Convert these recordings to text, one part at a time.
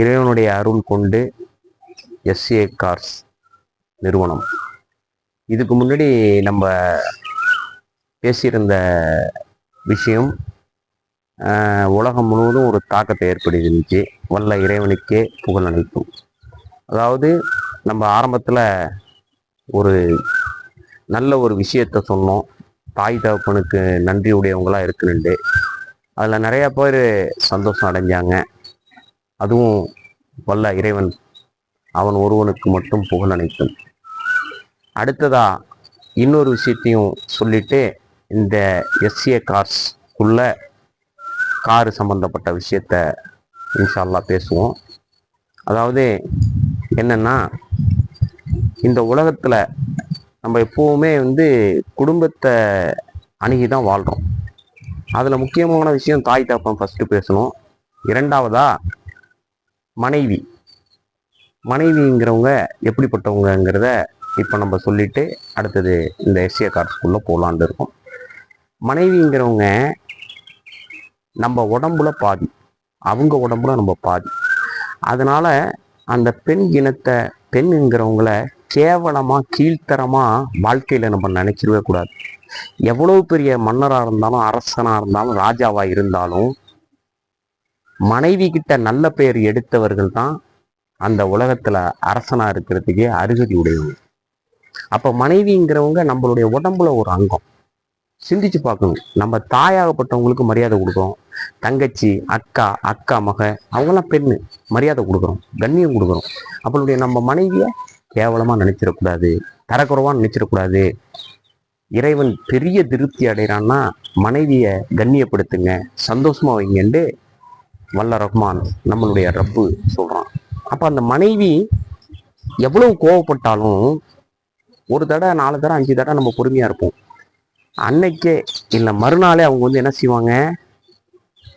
இறைவனுடைய அருள் கொண்டு S A cars நிறுவனம். இதுக்கு முன்னாடி நம்ம பேசியிருந்த விஷயம் உலகம் முழுவதும் ஒரு தாக்கத்தை ஏற்படுத்திருந்துச்சு வல்ல இறைவனுக்கே புகழ் அளிக்கும். அதாவது நம்ம ஆரம்பத்தில் ஒரு நல்ல ஒரு விஷயத்த சொன்னோம். தாய் தகப்பனுக்கு நன்றியுடையவங்களாக இருக்குனுண்டு அதில் நிறையா பேர் சந்தோஷம் அடைஞ்சாங்க. அதுவும் வல்ல இறைவன். அவன் ஒருவனுக்கு மட்டும் புகழ் அனைத்தும் அடுத்ததா இன்னொரு விஷயத்தையும் சொல்லிட்டு இந்த எஸ்ஏ கார்ஸ் உள்ள காரு சம்பந்தப்பட்ட விஷயத்த இன்ஷால்லா பேசுவோம். அதாவது என்னன்னா இந்த உலகத்தில் நம்ம எப்பவுமே வந்து குடும்பத்தை அணுகி தான் வாழ்கிறோம் அதில் முக்கியமான விஷயம் தாய் தாப்பம் ஃபஸ்ட்டு பேசணும். இரண்டாவதாக மனைவி. மனைவிங்கிறவங்க எப்படிப்பட்டவங்கங்கிறத இப்போ நம்ம சொல்லிட்டு அடுத்தது இந்த எஸ்ஏ கார்ட்ஸ்குள்ளே போகலான்னு இருக்கோம். மனைவிங்கிறவங்க நம்ம உடம்புல பாதி. அவங்க உடம்புல நம்ம பாதி. அதனால அந்த பெண் இனத்தை பெண்ணுங்கிறவங்கள கேவலமாக கீழ்த்தரமாக வாழ்க்கையில் நம்ம நினைச்சிடவே கூடாது. எவ்வளோ பெரிய மன்னராக இருந்தாலும் அரசனாக இருந்தாலும் ராஜாவாக இருந்தாலும் மனைவி கிட்ட நல்ல பெயர் எடுத்தவர்கள் தான் அந்த உலகத்துல அரசனா இருக்கிறதுக்கே அருகதி உடையவங்க. அப்ப மனைவிங்கிறவங்க நம்மளுடைய உடம்புல ஒரு அங்கம். சிந்திச்சு பார்க்கணும். நம்ம தாயாகப்பட்டவங்களுக்கு மரியாதை கொடுக்குறோம் தங்கச்சி அக்கா அக்கா மக அவங்கெல்லாம் பெண்ணு மரியாதை கொடுக்குறோம் கண்ணியம் கொடுக்குறோம் அவளுடைய நம்ம மனைவியை கேவலமாக நினச்சிடக்கூடாது. தரக்குறவா நினச்சிடக்கூடாது. இறைவன் பெரிய திருப்தி அடைகிறான்னா மனைவியை கண்ணியப்படுத்துங்க சந்தோஷமாக வைங்கன்ட்டு வல்ல ரஹ்மான் நம்மளுடைய ரப்பு சொல்கிறான் அப்போ அந்த மனைவி எவ்வளவு கோவப்பட்டாலும் ஒரு தடவை நாலு தடவை அஞ்சு தடவை நம்ம பொறுமையாக இருப்போம். அன்னைக்கே இல்லை மறுநாளே அவங்க வந்து என்ன செய்வாங்க?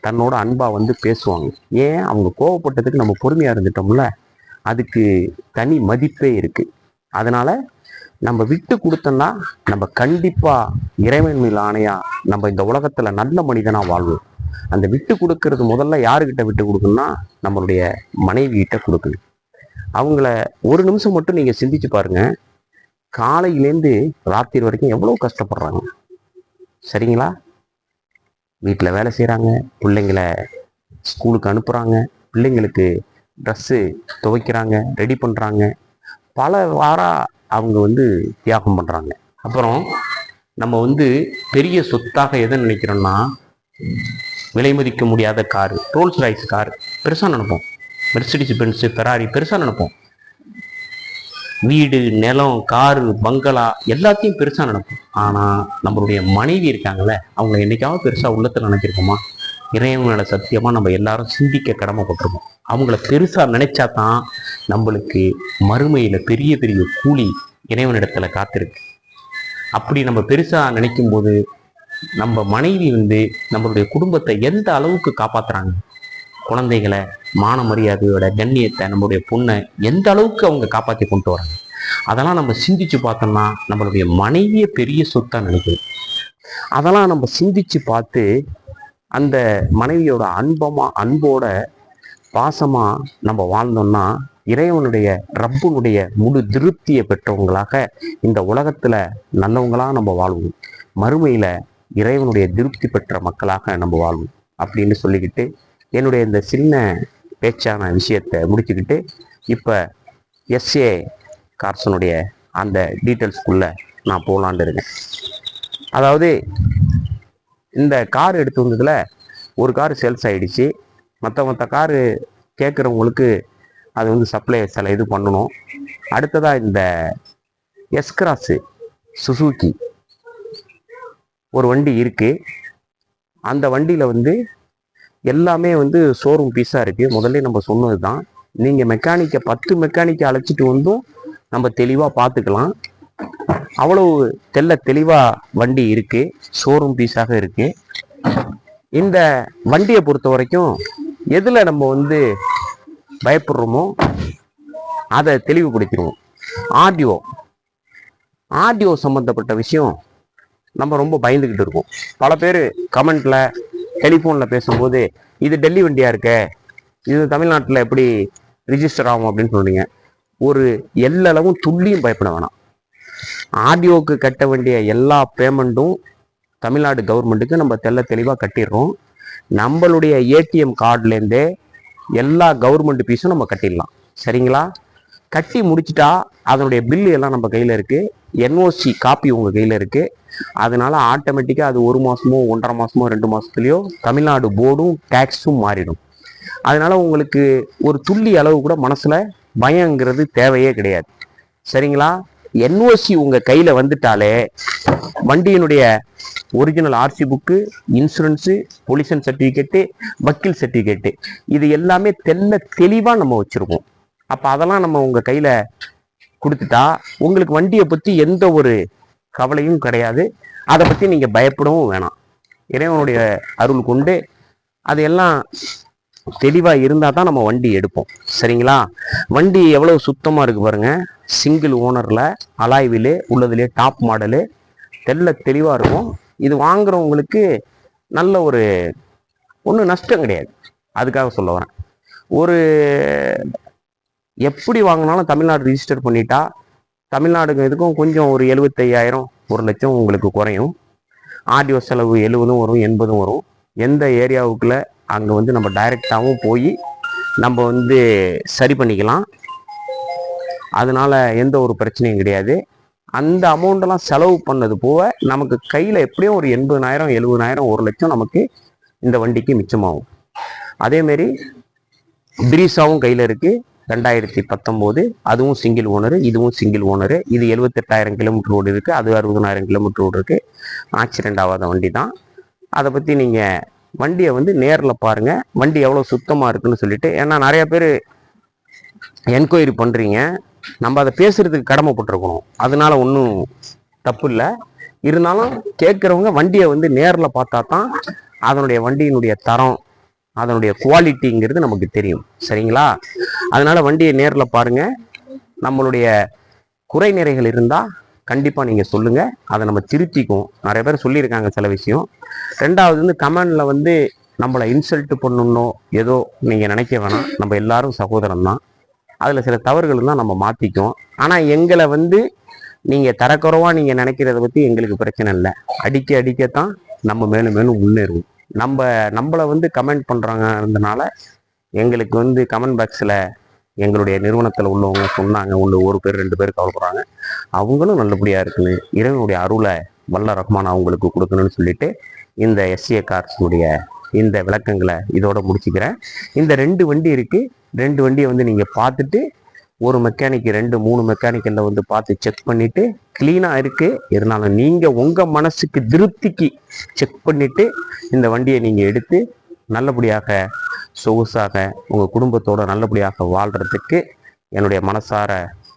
தன்னோட அன்பாக வந்து பேசுவாங்க. ஏன்? அவங்க கோவப்பட்டதுக்கு நம்ம பொறுமையாக இருந்துட்டோம்ல. அதுக்கு தனி மதிப்பே இருக்குது அதனால் நம்ம விட்டு கொடுத்தோம்னா நம்ம கண்டிப்பாக இறைவன் மேல் ஆணையாக நம்ம இந்த உலகத்தில் நல்ல மனிதனாக வாழ்வோம். அந்த விட்டு கொடுக்கறது முதல்ல யாருக்கிட்ட விட்டு கொடுக்கணும்னா நம்மளுடைய மனைவி கிட்ட கொடுக்கணும். அவங்கள ஒரு நிமிஷம் மட்டும் நீங்கள் சிந்திச்சு பாருங்க. காலையிலேருந்து ராத்திரி வரைக்கும் எவ்வளவு கஷ்டப்படுறாங்க. சரிங்களா? வீட்டில் வேலை செய்கிறாங்க பிள்ளைங்கள ஸ்கூலுக்கு அனுப்புகிறாங்க பிள்ளைங்களுக்கு ட்ரெஸ்ஸு துவைக்கிறாங்க ரெடி பண்ணுறாங்க பல வாரம் அவங்க வந்து தியாகம் பண்ணுறாங்க அப்புறம் நம்ம வந்து பெரிய சொத்தாக எதை நினைக்கிறோம்னா விலை மதிக்க முடியாத காரு ரோல்ஸ் ராய்ஸ் கார். பெருசாக நினைப்போம். மெர்சிடிஸ் பென்ஸு ஃபெராரி பெருசாக நினைப்போம். வீடு நிலம் காரு பங்களா எல்லாத்தையும் பெருசாக நினைப்போம். ஆனால் நம்மளுடைய மனைவி இருக்காங்கல்ல அவங்கள என்றைக்காவது பெருசாக உள்ளத்தில் நினைச்சிருக்கோமா? இறைவன் சத்தியமாக நம்ம எல்லாரும் சிந்திக்க கடமைப்பட்டிருக்கோம். அவங்கள பெருசாக நினைச்சா தான் நம்மளுக்கு மறுமையில் பெரிய பெரிய கூலி இறைவனிடத்தில் காத்திருக்கு. அப்படி நம்ம பெருசாக நினைக்கும் போது நம்ம மனைவி வந்து நம்மளுடைய குடும்பத்தை எந்த அளவுக்கு காப்பாத்துறாங்க? குழந்தைகளை மான மரியாதையோட கண்ணியத்தை நம்மளுடைய பொண்ணை எந்த அளவுக்கு அவங்க காப்பாற்றி கொண்டு வராங்க? அதெல்லாம் நம்ம சிந்திச்சு பார்த்தோம்னா நம்மளுடைய மனைவியை பெரிய சொத்தாக நினைக்குது. அதெல்லாம் நம்ம சிந்திச்சு பார்த்து அந்த மனைவியோட அன்பமா அன்போட பாசமா நம்ம வாழ்ந்தோம்னா இறைவனுடைய ரப்பனுடைய முழு திருப்தியை பெற்றவங்களாக இந்த உலகத்துல நல்லவங்களா நம்ம வாழ்வோம். மறுமையில இறைவனுடைய திருப்தி பெற்ற மக்களாக நம்ம வாழ்வோம் அப்படின்னு சொல்லிக்கிட்டு என்னுடைய இந்த சின்ன பேச்சான விஷயத்தை முடிச்சுக்கிட்டு இப்போ எஸ்ஏ கார்சனுடைய அந்த டீட்டெயில்ஸ்க்குள்ளே நான் போகலான்னு இருக்கேன். அதாவது இந்த கார் எடுத்து வந்ததில் ஒரு கார் சேல்ஸ் ஆகிடுச்சு மற்ற மற்ற காரு கேட்குறவங்களுக்கு அது வந்து சப்ளை சில இது பண்ணணும். அடுத்ததாக இந்த எஸ்கிராஸு சுசூக்கி ஒரு வண்டி இருக்குது அந்த வண்டியில் வந்து எல்லாமே வந்து ஷோரூம் பீஸாக இருக்குது முதல்ல நம்ம சொன்னது தான் நீங்கள் மெக்கானிக்கை பத்து மெக்கானிக்கை அழைச்சிட்டு வந்தும் நம்ம தெளிவாக பார்த்துக்கலாம் அவ்வளவு தெல்ல தெளிவாக வண்டி இருக்குது ஷோரூம் பீஸாக இருக்குது இந்த வண்டியை பொறுத்த வரைக்கும் எதில் நம்ம வந்து பயப்படுறோமோ அதை தெளிவுபடுத்திடுவோம். ஆடியோ ஆடியோ சம்மந்தப்பட்ட விஷயம் நம்ம ரொம்ப பயந்துக்கிட்டு இருக்கோம். பல பேர் கமெண்ட்ல டெலிஃபோனில் பேசும்போது இது டெல்லி வண்டியாக இருக்க? இது தமிழ்நாட்டில் எப்படி ரிஜிஸ்டர் ஆகும் அப்படின்னு சொல்கிறீங்க ஒரு எல்லளவும் துள்ளியும் பயப்பட வேணாம். ஆடியோக்கு கட்ட வேண்டிய எல்லா பேமெண்ட்டும் தமிழ்நாடு கவர்மெண்ட்டுக்கு நம்ம தெள்ள தெளிவாக கட்டிடுறோம். நம்மளுடைய ஏடிஎம் கார்டுலேருந்தே எல்லா கவர்மெண்ட் ஃபீஸும் நம்ம கட்டிடலாம். சரிங்களா? கட்டி முடிச்சிட்டா அதனுடைய பில்லு எல்லாம் நம்ம கையில் இருக்குது என்ஓசி காப்பி உங்கள் கையில் இருக்குது அதனால ஆட்டோமேட்டிக்காக அது ஒரு மாதமோ ஒன்றரை மாதமோ ரெண்டு மாதத்துலேயோ தமிழ்நாடு போர்டும் டேக்ஸும் மாறிடும். அதனால உங்களுக்கு ஒரு துள்ளி அளவு கூட மனசில் பயங்கிறது தேவையே கிடையாது. சரிங்களா? என்ஓசி உங்கள் கையில் வந்துட்டாலே வண்டியினுடைய original RC book insurance pollution certificate வக்கீல் சர்டிஃபிகேட்டு இது எல்லாமே தெல்ல தெளிவாக நம்ம வச்சுருக்கோம். அப்போ அதெல்லாம் நம்ம உங்கள் கையில் கொடுத்துட்டா உங்களுக்கு வண்டியை பற்றி எந்த ஒரு கவலையும் கிடையாது. அதை பற்றி நீங்கள் பயப்படவும் வேணாம். இறைவனுடைய அருள் கொண்டு அதையெல்லாம் தெளிவாக இருந்தால் தான் நம்ம வண்டி எடுப்போம். சரிங்களா? வண்டி எவ்வளோ சுத்தமாக இருக்குது பாருங்கள் சிங்கிள் ஓனரில் அலாய்விலே உள்ளதுலே டாப் மாடலு தெல்ல தெளிவாக இருக்கும். இது வாங்குறவங்களுக்கு நல்ல ஒரு ஒன்றும் நஷ்டம் கிடையாது. அதுக்காக சொல்ல வரேன். ஒரு எப்படி வாங்கினாலும் தமிழ்நாடு ரிஜிஸ்டர் பண்ணிட்டா தமிழ்நாடுக்கு இதுக்கும் கொஞ்சம் ஒரு எழுபத்தையாயிரம் ஒரு லட்சம் உங்களுக்கு குறையும். ஆடியோ செலவு எழுபதும் வரும் எண்பதும் வரும். எந்த ஏரியாவுக்குள்ள அங்கே வந்து நம்ம டைரெக்டாகவும் போய் நம்ம வந்து சரி பண்ணிக்கலாம். அதனால் எந்த ஒரு பிரச்சனையும் கிடையாது. அந்த அமௌண்ட்டெல்லாம் செலவு பண்ணது போக நமக்கு கையில் எப்படியும் ஒரு எண்பதாயிரம் எழுபதாயிரம் ஒரு லட்சம் நமக்கு இந்த வண்டிக்கு மிச்சமாகும். அதேமாரி பிரீஸாவும் கையில் இருக்குது ரெண்டாயிரத்தி பத்தொம்போது அதுவும் சிங்கிள் ஓனரு இதுவும் சிங்கிள் ஓனரு இது எழுபத்தெட்டாயிரம் கிலோமீட்டர் ரோடு இருக்குது அது அறுபதனாயிரம் கிலோமீட்டர் ரோடு இருக்குது ஆக்சிடென்ட் ஆகாத வண்டி தான் அதை பற்றி நீங்கள் வண்டியை வந்து நேரில் பாருங்கள் வண்டி எவ்வளோ சுத்தமாக இருக்குன்னு சொல்லிட்டு ஏன்னா நிறைய பேர் என்கொயரி பண்ணுறீங்க நம்ம அதை பேசுகிறதுக்கு கடமைப்பட்டிருக்கணும். அதனால ஒன்றும் தப்பு இல்லை. இருந்தாலும் கேட்குறவங்க வண்டியை வந்து நேரில் பார்த்தா தான் அதனுடைய வண்டியினுடைய தரம் அதனுடைய குவாலிட்டிங்கிறது நமக்கு தெரியும். சரிங்களா? அதனால் வண்டியை நேரில் பாருங்கள் நம்மளுடைய குறை நிறைகள் இருந்தால் கண்டிப்பாக நீங்கள் சொல்லுங்கள் அதை நம்ம திருத்திக்குவோம். நிறைய பேர் சொல்லியிருக்காங்க சில விஷயம். ரெண்டாவது வந்து கமெண்டில் வந்து நம்மளை இன்சல்ட் பண்ணணும் ஏதோ நீங்கள் நினைக்க வேணாம். நம்ம எல்லாரும் சகோதரன் தான். அதில் சில தவறுகள் தான் நம்ம மாற்றிக்குவோம் ஆனால் எங்களை வந்து நீங்கள் தரக்குறவாக நீங்கள் நினைக்கிறத பற்றி எங்களுக்கு பிரச்சனை இல்லை. அடிக்க அடிக்கத்தான் நம்ம மேலும் மேலும் முன்னேறுவோம். நம்ம நம்மளை வந்து கமெண்ட் பண்ணுறாங்கன்றதுனால எங்களுக்கு வந்து கமெண்ட் பாக்ஸில் எங்களுடைய நிறுவனத்தில் உள்ளவங்க சொன்னாங்க. ஒன்று ஒரு பேர் ரெண்டு பேர் கவலைப்படுறாங்க அவங்களும் நல்லபடியாக இருக்குன்னு இறைவனுடைய அருளை வல்ல ரஹ்மான் அவங்களுக்கு கொடுக்கணும்னு சொல்லிட்டு இந்த எஸ்ஏ கார்ஸினுடைய இந்த விளக்கங்களை இதோட முடிச்சுக்கிறேன். இந்த ரெண்டு வண்டி இருக்குது ரெண்டு வண்டியை வந்து நீங்கள் பார்த்துட்டு ஒரு மெக்கானிக் ரெண்டு மூணு மெக்கானிக்கலில் வந்து பார்த்து செக் பண்ணிவிட்டு க்ளீனாக இருக்குது இருந்தாலும் நீங்கள் உங்கள் மனசுக்கு திருப்திக்கு செக் பண்ணிவிட்டு இந்த வண்டியை நீங்கள் எடுத்து நல்லபடியாக சொகுசாக உங்கள் குடும்பத்தோட நல்லபடியாக வாழ்கிறதுக்கு என்னுடைய மனசார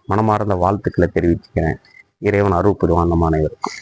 மனமார்ந்த வாழ்த்துக்களை தெரிவிச்சுக்கிறேன். இறைவன் அருள் புரிவான் நம்ம அனைவருக்கும்.